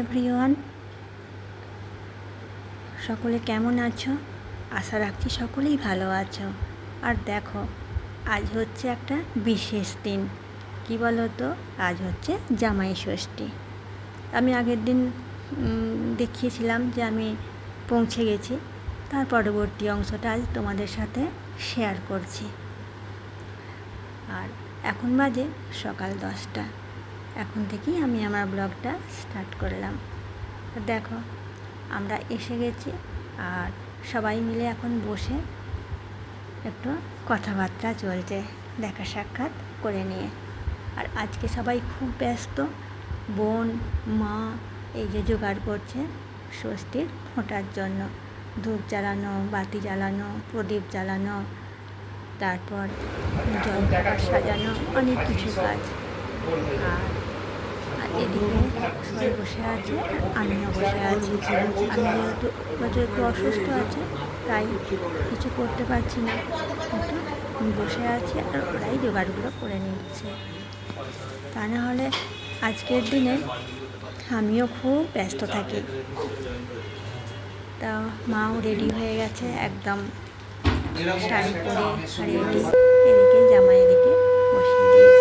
Everyone সকলে কেমন আছো? আশা রাখছি সকলেই ভালো আছো। আর দেখো, আজ হচ্ছে একটা বিশেষ দিন। কি বলো তো আজ হচ্ছে জামাই ষষ্ঠী। আমি আগের দিন দেখিয়েছিলাম যে আমি পৌঁছে গেছি। তার পরবর্তী অংশটা আজ তোমাদের সাথে শেয়ার করছি। আর এখন বাজে সকাল দশটা। এখন থেকেই আমি আমার ব্লগটা স্টার্ট করলাম। দেখো, আমরা এসে গেছি আর সবাই মিলে এখন বসে একটু কথাবার্তা চলছে, দেখা সাক্ষাৎ করে নিয়ে। আর আজকে সবাই খুব ব্যস্ত, বোন, মা এই যে জোগাড় করছে ষষ্ঠীর ফোঁটার জন্য। ধূপ জ্বালানো, বাতি জ্বালানো, প্রদীপ জ্বালানো, তারপর জল সাজানো, অনেক কিছু কাজ। আর এদিকে সবাই বসে আছে আমিও বসে আছি আমি যেহেতু একটু অসুস্থ আছে তাই কিছু করতে পারছি না একটু বসে আছি আর ওরাই জোগাড়গুলো করে নিচ্ছে তা না হলে আজকের দিনে আমিও খুব ব্যস্ত থাকি তা মাও রেডি হয়ে গেছে একদম শাড়ি পরে রেডি এদিকে জামাই এদিকে বসিয়ে দিয়েছে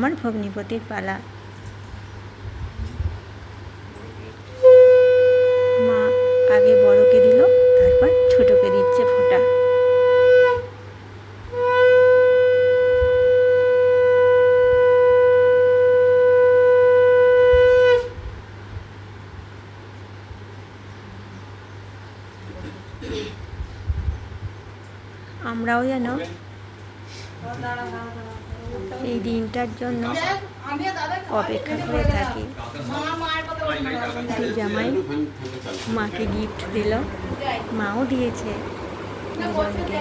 আমার ভগ্নিপতির পালা। মা আগে বড়কে দিল তারপর ছোটকে দিচ্ছে ফোঁটা। আমরাও যেন দিনটার জন্য অপেক্ষা করে থাকি। জামাই মাকে গিফট দিল। মাও দিয়েছে দুজনকে।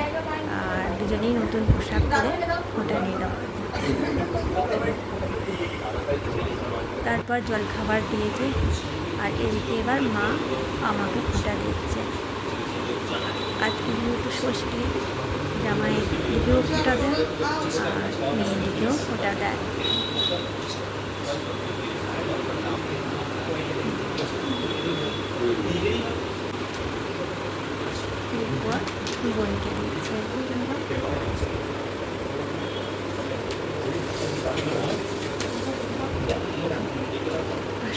আর দুজনেই নতুন পোশাক করে ফোঁটা নিল। তারপর জলখাবার দিয়েছে। আর এদিকে এবার মা আমাকে ফোঁটা দিচ্ছে। আজকে যেহেতু ষষ্ঠী জামাইয়ের দিকেও ফোঁটা দেয় আর দিকেও বোনকে দিচ্ছে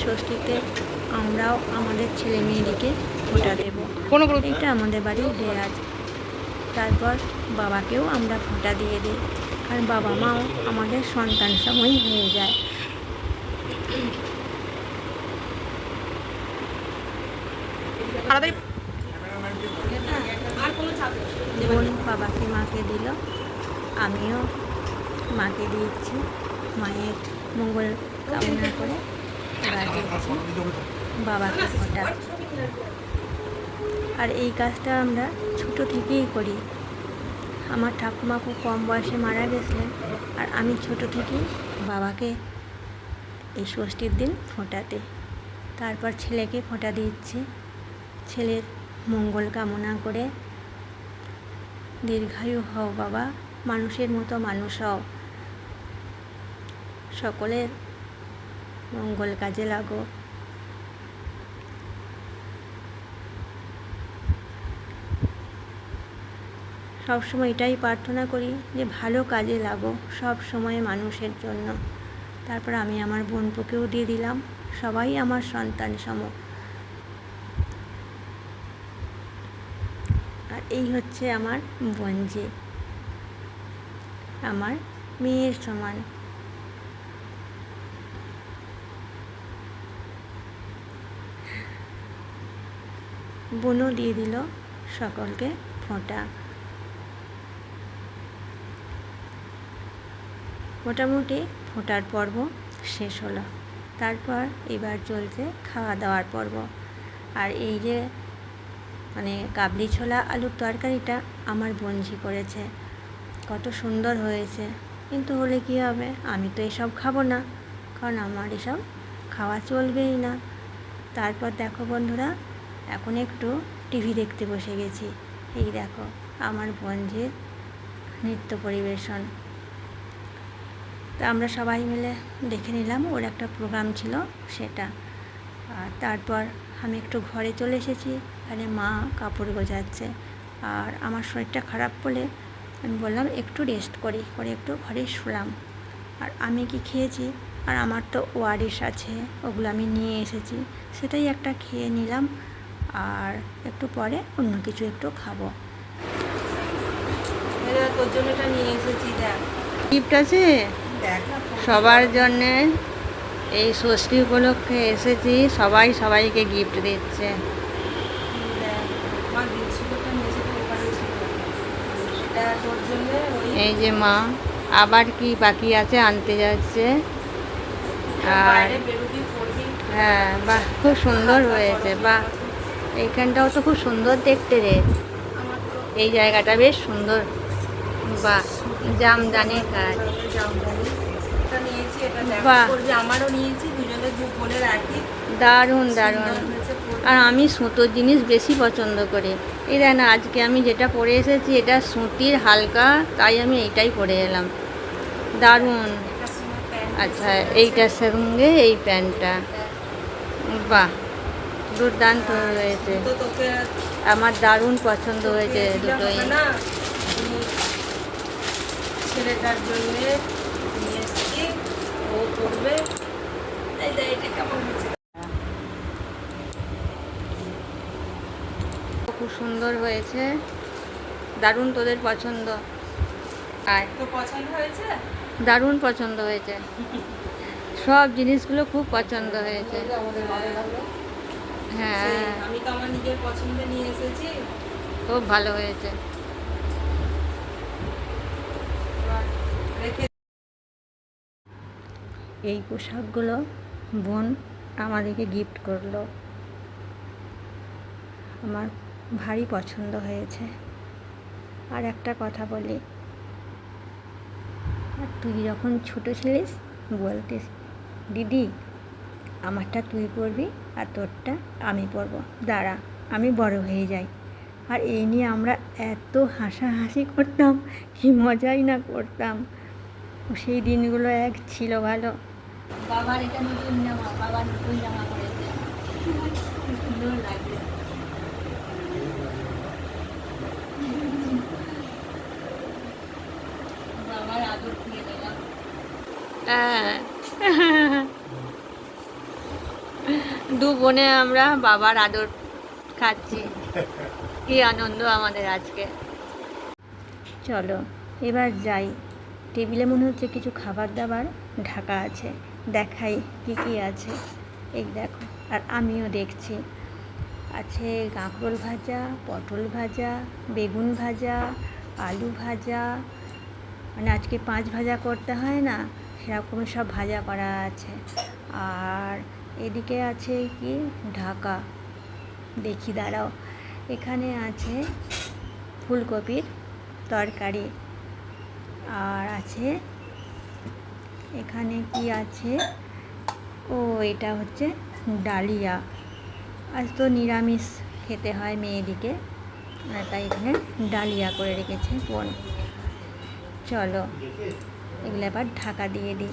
ষষ্ঠীতে আমরাও আমাদের ছেলে মেয়েদিকে ফোঁটা দেব। এটা আমাদের বাড়ির রেয়াজ তারপর বাবাকেও আমরা ফোঁটা দিয়ে দিই। কারণ বাবা মাও আমাদের সন্তান সময় হয়ে যায়। বোন বাবাকে মাকে দিল। আমিও মাকে দিয়েছি মায়ের মঙ্গল কামনা করে বাবাকে ফোঁটা। আর এই কাজটা আমরা ছোট থেকেই করি। আমার ঠাকুমা খুব কম বয়সে মারা গেছিলেন আর আমি ছোট থেকেই বাবাকে এই ষষ্ঠীর দিন ফোঁটাতে। তারপর ছেলেকে ফোঁটা দিচ্ছি। ছেলের মঙ্গল কামনা করে, দীর্ঘায়ু হও বাবা, মানুষের মতো মানুষ হও। সকলের মঙ্গল কাজে লাগো। সবসময় এটাই প্রার্থনা করি যে ভালো কাজে লাগো সব সময় মানুষের জন্য। তারপর আমি আমার বোনপোকেও দিয়ে দিলাম, সবাই আমার সন্তান সম। আর এই হচ্ছে আমার বোনজি আমার মেয়ের সমান। বোনও দিয়ে দিল সকলকে ফোঁটা। মোটামুটি ফোটার পর্ব শেষ হলো। তারপর এবার চলছে খাওয়া দাওয়ার পর্ব। আর এই যে মানে কাবলি ছোলা আলুর তরকারিটা আমার বঞ্জি করেছে। কত সুন্দর হয়েছে। কিন্তু হলে কী হবে? আমি তো এসব খাব না। কারণ আমার এসব খাওয়া চলবেই না। তারপর দেখো বন্ধুরা, এখন একটু টিভি দেখতে বসে গেছি। এই দেখো, আমার বঞ্জের নৃত্য পরিবেশন তা আমরা সবাই মিলে দেখে নিলাম ওর একটা প্রোগ্রাম ছিল সেটা। আর তারপর আমি একটু ঘরে চলে এসেছি এখানে মা কাপড় গোজাচ্ছে। আর আমার শরীরটা খারাপ বলে আমি বললাম একটু রেস্ট করি করে একটু ঘরে শুলাম। আর আমি কি খেয়েছি? আর আমার তো ওয়ারিস আছে ওগুলো আমি নিয়ে এসেছি সেটাই একটা খেয়ে নিলাম। আর একটু পরে অন্য কিছু একটু খাব। তোর জন্য এটা নিয়ে এসেছি দেখ। গিফট আছে? সবার জন্যে এই ষষ্ঠী উপলক্ষে এসেছি। সবাই সবাইকে গিফট দিচ্ছে। এই যে মা আবার কি বাকি আছে আনতে যাচ্ছে। আর হ্যাঁ বাহ খুব সুন্দর হয়েছে। বাহ এইখানটাও তো খুব সুন্দর দেখতে রে। এই জায়গাটা বেশ সুন্দর। বাহ জামদানির কাজ জামদানি এটা নিয়েছি এটা দেখ বাহ। করবি আমারও নিয়েছি দুজনে দু বলে রাখি দারুণ দারুণ। আর আমি সুতোর জিনিস বেশি পছন্দ করি। এই দেখ না আজকে আমি যেটা পরে এসেছি এটা সুতির হালকা তাই আমি এইটাই পরে এলাম। দারুণ। আচ্ছা এইটার সঙ্গে এই প্যান্টটা। বাহ দুর্দান্ত হয়েছে। আমার দারুণ পছন্দ হয়েছে দুটোই। ছেলেটার জন্য করবে এই দেখ এটা কেমন হয়েছে? খুব সুন্দর হয়েছে। দারুণ তোদের পছন্দ। আর তো পছন্দ হয়েছে? দারুণ পছন্দ হয়েছে। সব জিনিসগুলো খুব পছন্দ হয়েছে। হ্যাঁ। আমি তো আমার নিজের পছন্দে নিয়ে এসেছি। খুব ভালো হয়েছে এবার রেখে এই পোশাকগুলো বোন আমাদেরকে গিফট করল। আমার ভারী পছন্দ হয়েছে। আর একটা কথা বলি। আর তুই যখন ছোট ছিলিস, বলতিস, দিদি, আমারটা তুই পরবি আর তোরটা আমি পরবো। দাঁড়া, আমি বড় হয়ে যাই। আর এই নিয়ে আমরা এত হাসাহাসি করতাম, কি মজাই না করতাম। সেই দিনগুলো এক ছিল ভালো। বাবার এটা নতুন জামা বাবা নতুন জামা করেছে সুন্দর লাগছে। বাবার আদর দিয়ে দিলাম হ্যাঁ। দু বোনে আমরা বাবার আদর খাচ্ছি। কি আনন্দ আমাদের আজকে। চলো এবার যাই। টেবিলে মনে হচ্ছে কিছু খাবার দাবার ঢাকা আছে। দেখাই কি কি আছে। এই দেখো, আর আমিও দেখছি। আছে কাঁকরোল ভাজা, পটল ভাজা, বেগুন ভাজা, আলু ভাজা। মানে আজকে পাঁচ ভাজা করতে হয় না, সেরকম সব ভাজা করা আছে। আর এদিকে আছে কি? ঢাকা। দেখি, দাঁড়াও। এখানে আছে ফুলকপির তরকারি। আর আছে এখানে কি আছে? ও এটা হচ্ছে ডালিয়া। আজ তো নিরামিষ খেতে হয় মেয়েদিকে। আর তাই এখানে ডালিয়া করে রেখেছে বোন। চলো এগুলো আবার ঢাকা দিয়ে দিই।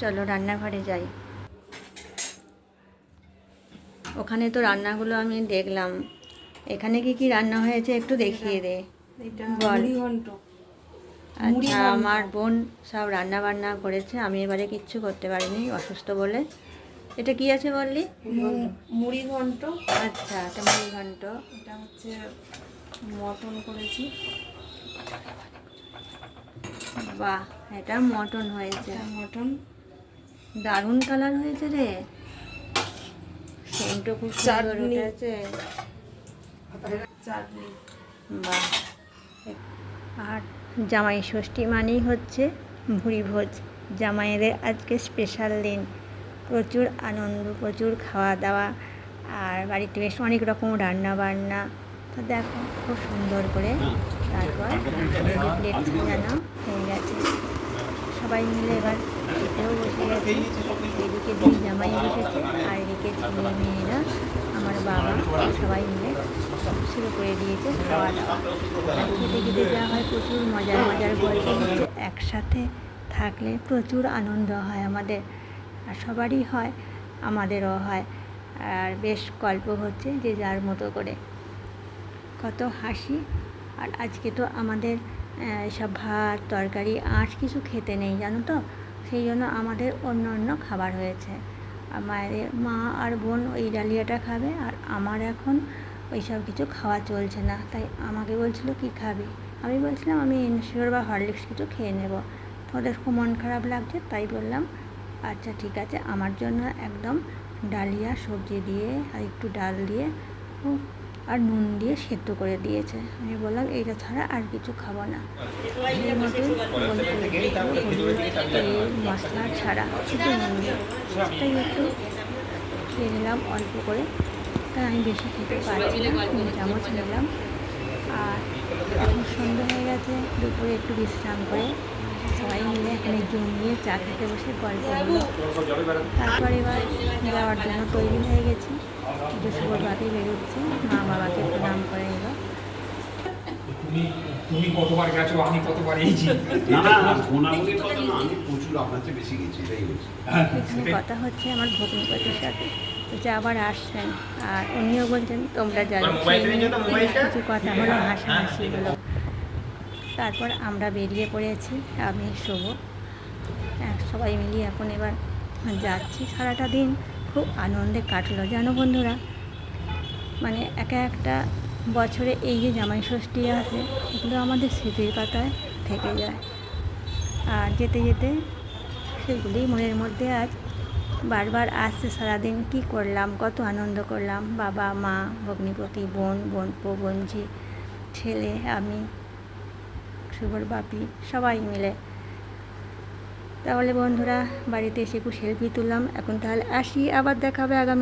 চলো রান্নাঘরে যাই। ওখানে তো রান্নাগুলো আমি দেখলাম। এখানে কি কি রান্না হয়েছে একটু দেখিয়ে দে। বল। আচ্ছা আমার বোন সব রান্না বান্না করেছে আমি এবারে কিচ্ছু করতে পারিনি অসুস্থ বলে। এটা কি আছে বললি? মুড়ি ঘন্ট। আচ্ছা এটা মুড়ি ঘন্ট। এটা হচ্ছে মটন করেছি। বাহ এটা মটন হয়েছে। মটন। দারুণ কালার হয়েছে রে। সেন্টও খুব সুন্দর উঠেছে। বাহ আর জামাই ষষ্ঠী মানেই হচ্ছে ভুড়ি ভোজ। জামাইদের আজকে স্পেশাল দিন। প্রচুর আনন্দ, প্রচুর খাওয়া দাওয়া আর বাড়িতে বেশ অনেক রকম রান্না বান্না তো দেখো, খুব সুন্দর করে তারপর প্লেট সাজানো হয়ে গেছে। সবাই মিলে এবার খেতেও বসে গেছে। এদিকে দুই জামাই বসেছে আর এদিকে ছেলে মেয়েরা আমার বাবা সবাই মিলে শুরু করে দিয়েছে খাওয়া দাওয়া। আর খেতে খেতে যা হয় প্রচুর মজার মজার গল্প হচ্ছে। একসাথে থাকলে প্রচুর আনন্দ হয় আমাদের। আর সবারই হয়, আমাদেরও হয়। আর বেশ গল্প হচ্ছে যে যার মতো করে। কত হাসি। আর আজকে তো আমাদের সব ভাত, তরকারি, আঁশ কিছু খেতে নেই, জানো তো? সেই জন্য আমাদের অন্য অন্য খাবার হয়েছে। আমাদের মা আর বোন ওই ডালিয়াটা খাবে আর আমার এখন ওই সব কিছু খাওয়া চলছে না। তাই আমাকে বলছিল, কি খাবি? আমি বলছিলাম, আমি ইনশিওর বা হরলিক্স কিছু খেয়ে নেব। ওদের খুব মন খারাপ লাগছে, তাই বললাম আচ্ছা ঠিক আছে, আমার জন্য একদম ডালিয়া সবজি দিয়ে আর একটু ডাল দিয়ে ও আর নুন দিয়ে সেদ্ধ করে দিয়েছে। আমি বললাম, এইটা ছাড়া আর কিছু খাব না। সেই তেল, মশলা ছাড়া শুধু নুন দিয়ে তাই একটু খেয়ে নিলাম, অল্প করে। তাই আমি বেশি খেতে পারছি না চামচ নিলাম। আর এখন সন্ধ্যা হয়ে গেছে, দুপুরে একটু বিশ্রাম করে সবাই মিলে এখানে জমিয়ে চা খেতে বসে গল্প তারপর এবার যাওয়ার জন্য তৈরি হয়ে গেছি। শুভভাবে বেরোচ্ছে। মা বাবাকে প্রণাম করে নিল তুমি তুমি কতবার গেছো? আমি কতবার এইছি না না গোনাগুনির কথা না আমি প্রচুর আপনার চেয়ে বেশি গেছি এটাই হয়েছে। হ্যাঁ, এখানে কথা হচ্ছে আমার ভগ্নিপতির সাথে। তো যে আবার আসছেন আর উনিও বলছেন তোমরা? কিছু কথা হলো হাসাহাসি হলো। তারপর আমরা বেরিয়ে পড়েছি আমি শুভ। হ্যাঁ, সবাই মিলিয়ে এখন এবার যাচ্ছি সারাটা দিন। খুব আনন্দে কাটলো। জানো বন্ধুরা মানে একা একটা বছরে এই যে জামাই ষষ্ঠী আসে, এগুলো আমাদের স্মৃতির পাতায় থেকে যায়। আর যেতে যেতে সেগুলি মনের মধ্যে আজ বারবার আসছে সারাদিন। কি করলাম, কত আনন্দ করলাম। বাবা, মা, ভগ্নিপতি, বোন বোন বোনঝি, ছেলে, আমি, শুভর বাপি, সবাই মিলে তাহলে বন্ধুরা বাড়িতে এসে একটু সেলফি তুললাম। এখন তাহলে আসি আবার দেখাবে আগামী